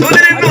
సూర్యుడు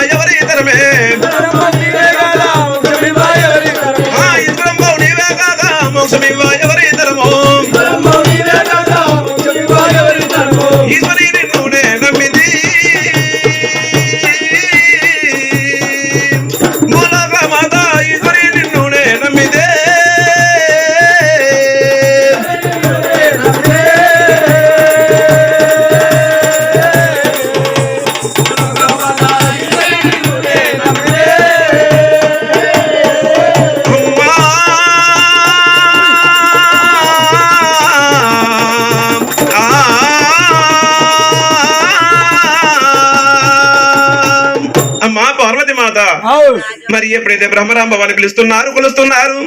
ఈశ్వరి నిన్ను నే పార్వతి మాత. మరి ఎప్పుడైతే బ్రహ్మరాంబ వారిని పిలుస్తున్నారు కొలుస్తున్నారు?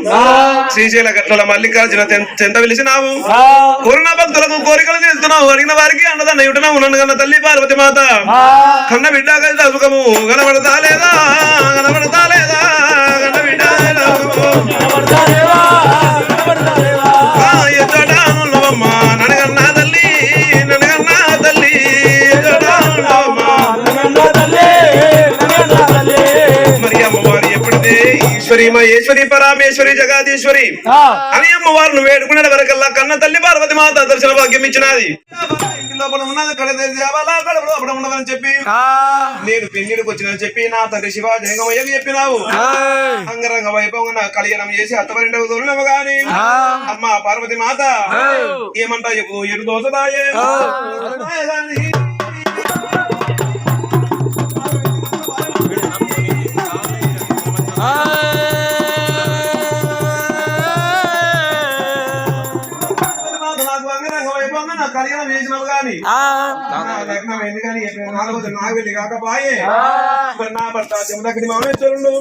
శ్రీశైల గట్ల మల్లికార్జున చెంత పిలిచినావు పూర్ణ భక్తులకు కోరికలు చేస్తున్నావు. అడిగిన వారికి అన్నదాన్ని ఇటున్నావు నన్ను కన్న తల్లి పార్వతి మాత. కన్న బిడ్డ కలిసి సుఖము కనబడతా లేదా? కనబడతా లేదా? ఈశ్వరి మహేశ్వరి పరామేశ్వరి జగదీశ్వరి అని అమ్మవారిని వేడుకునే వరకల్లా కన్న తల్లి పార్వతి మాత దర్శన భాగ్యం ఇచ్చినది. లోపల ఉన్నది కడ లోపల ఉన్నదని చెప్పి. నేను పెళ్ళికి వచ్చినని చెప్పి నా తండ్రి శివ జంగమయ్యకి చెప్పినావు. అంగరంగ వైభవంగా నా కళ్యాణం చేసి అత్తవరిండవు తోలినవు గాని. అమ్మ పార్వతి మాత ఏమంటా చెప్పు? ఎటు దోసదాయే కళ్యాణం చేసినావు గాని నా లగ్నం ఏంది కానీ నాలుగోది కాకపాయే. మరి నా భర్త జమదగ్ని మౌనేశ్వరుడు